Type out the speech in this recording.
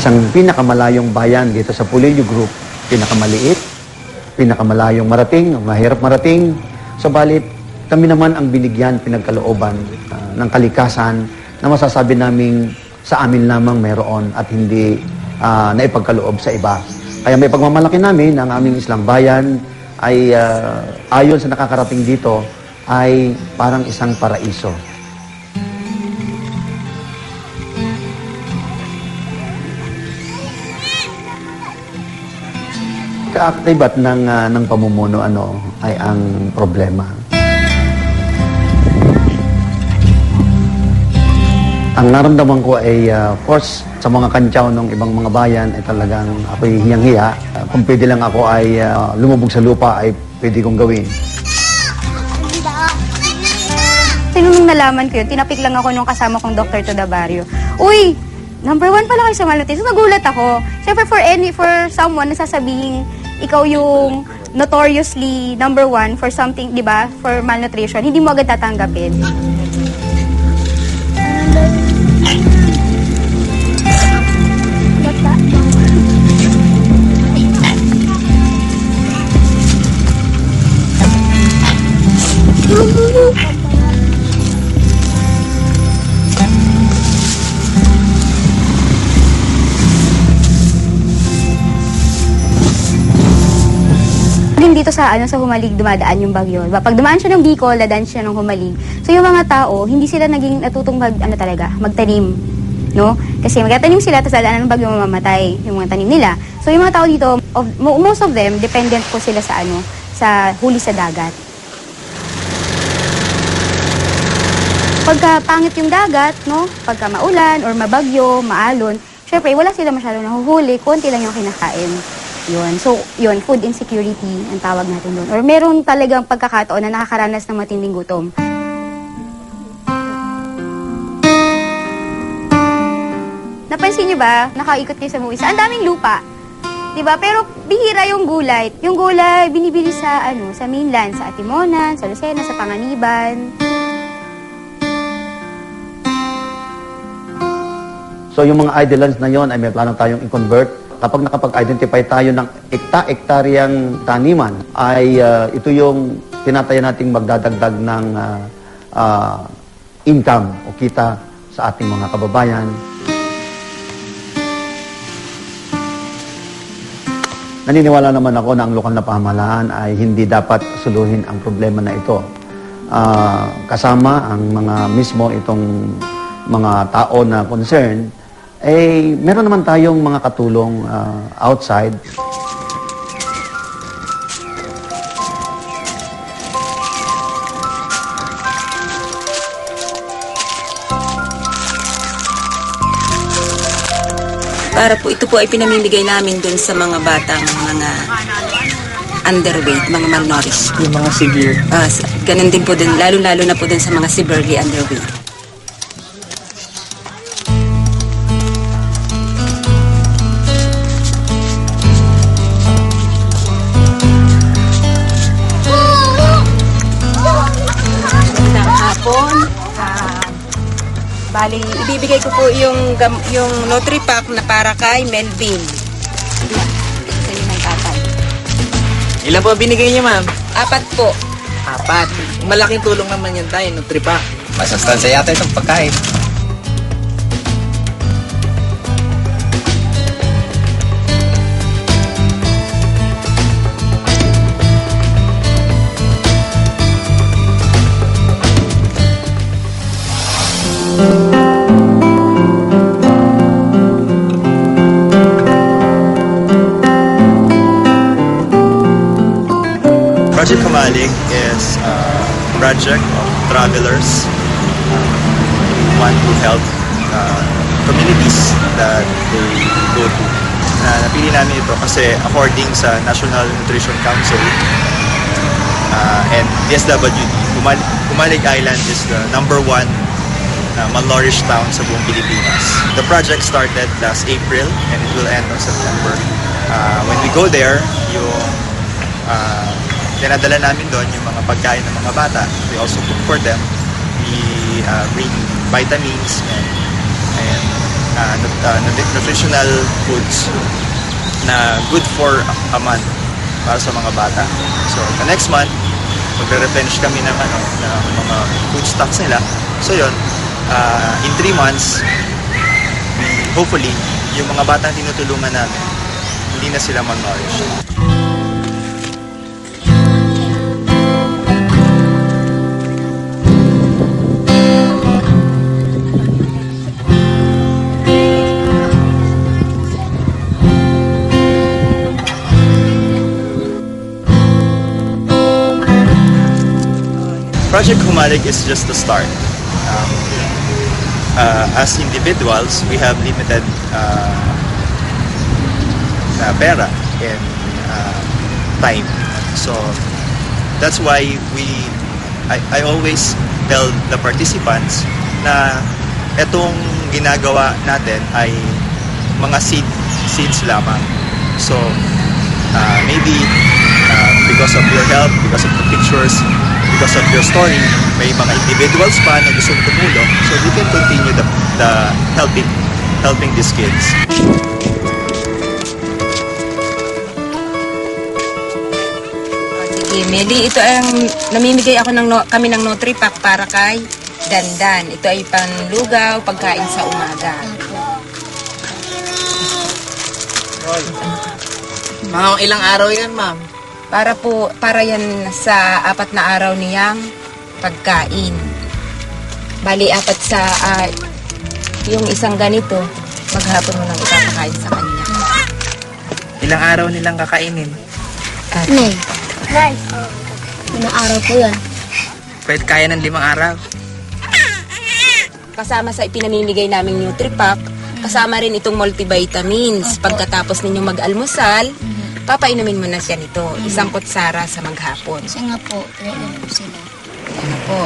isang pinakamalayong bayan dito sa Pulilio Group, pinakamaliit, pinakamalayong marating, mahirap marating. Subalit, kami naman ang binigyan, pinagkalooban ah, ng kalikasan na masasabi naming sa amin lamang mayroon at hindi ah, naipagkaloob sa iba. Kaya may pagmamalaki namin ang aming islang bayan ay ah, ayon sa nakakarating dito ay parang isang paraiso. Kaaktibat ng, ah, ng pamumuno ano, ay ang problema. Ang naramdaman ko ay, of course, sa mga kantyaw ng ibang mga bayan ay talagang ako'y hiyang-hiya. Ah, kung pwede lang ako ay ah, lumubog sa lupa ay pwede kong gawin. Nung nalaman ko yun, tinapik lang ako nung kasama kong Dr. to the Barrio. Uy, number one pala kayo sa malnutrition. So, nagulat ako. Siyempre, for any, for someone na sasabihin, ikaw yung notoriously number one for something, di ba, for malnutrition, hindi mo agad tatanggapin. Dito sa ano sa Humalig dumadaan yung bagyo. Pag dumaan siya ng Bicol, dadaan siya ng Humalig. So yung mga tao, hindi sila naging natutong mag, ano talaga, magtanim. No? Kasi magtatanim sila, tapos dadaanan ng bagyo mamamatay yung mga tanim nila. So yung mga tao dito, of, mo- most of them, dependent po sila sa ano, sa huli sa dagat. Pagka pangit yung dagat, no? Pagka maulan or mabagyo, maalon, syempre wala sila masyadong nahuhuli, konti lang yung kinakain. Yun. So, yun, food insecurity ang tawag natin doon. Or meron talagang pagkakataon na nakakaranas ng matinding gutom. Napansin niyo ba, nakaikot kayo sa Muisa, ang daming lupa. 'Di ba? Pero bihira yung gulay. Yung gulay binibili sa ano, sa mainland, sa Atimonan, sa Lucena, sa Panganiban. So yung mga idlelands na yon ay may plano tayong i-convert. Kapag nakapag-identify tayo ng ekta-ektaryang taniman, ay ah, ito yung tinataya nating magdadagdag ng ah, ah, income o kita sa ating mga kababayan. Naniniwala naman ako na ang lokal na pamahalaan ay hindi dapat suluhin ang problema na ito. Ah, kasama ang mga mismo itong mga tao na concern, eh, meron naman tayong mga katulong ah, outside. Para po ito po ay pinamimigay namin dun sa mga batang mga underweight, mga malnourished. Yung mga severe. Ah, sa- ganun din po dun, lalo-lalo na po dun sa mga severely underweight. Hapon. Ah, bali, ibibigay ko po yung, yung Nutri-Pack na para kay Melvin. Sa inyo ng tatay. Ilan po binigay niya, ma'am? Apat po. Apat. Malaking tulong naman yan tayo, Nutripa. Masustansya yata itong pagkain. Project Kamalig is a project of travelers uh, who want to help uh, communities that they go to. Na napili namin ito kasi according sa National Nutrition Council uh, and Kumal- Kumalig Island is the number one uh, malnourished town sa buong Pilipinas. The project started last April and it will end on September. Uh, when we go there, yung uh, dinadala namin doon yung mga pagkain ng mga bata. We also cook for them. We uh, bring vitamins and, and uh, nut- uh, nut- nutritional foods na good for a month para sa mga bata. So, the next month, magre-replenish kami ng, ano, ng mga food stocks nila. So, yun, uh, in three months, we, hopefully, yung mga batang tinutulungan namin, hindi na sila malnourished. Project Humalig is just the start. Um, uh, as individuals, we have limited uh, uh, pera and uh, time. So that's why we, I, I always tell the participants na etong ginagawa natin ay mga seed, seeds lamang. So uh, maybe uh, because of your help, because of the pictures, because of your story, may mga individuals pa na gustong tumulong. So we can continue the, the helping helping these kids. Sige, Meli, ito ang namimigay ako ng no- kami ng Nutripack para kay Dandan. Ito ay panlugaw, pagkain sa umaga. Mga ilang araw yan, ma'am. Para po, para yan sa apat na araw niyang pagkain. Bali, apat sa, ah, yung isang ganito, maghapon mo nang ipapakain sa kanya. Ilang araw nilang kakainin. Nay, rice. Ilang araw po yan. Pwede kaya ng limang araw. Kasama sa ipinamimigay naming Nutripack, kasama rin itong multivitamins. Pagkatapos ninyong mag-almusal, papainumin mo na siya nito. Isang kutsara sa maghapon. Kasi nga po, trailer po sila. Ano po?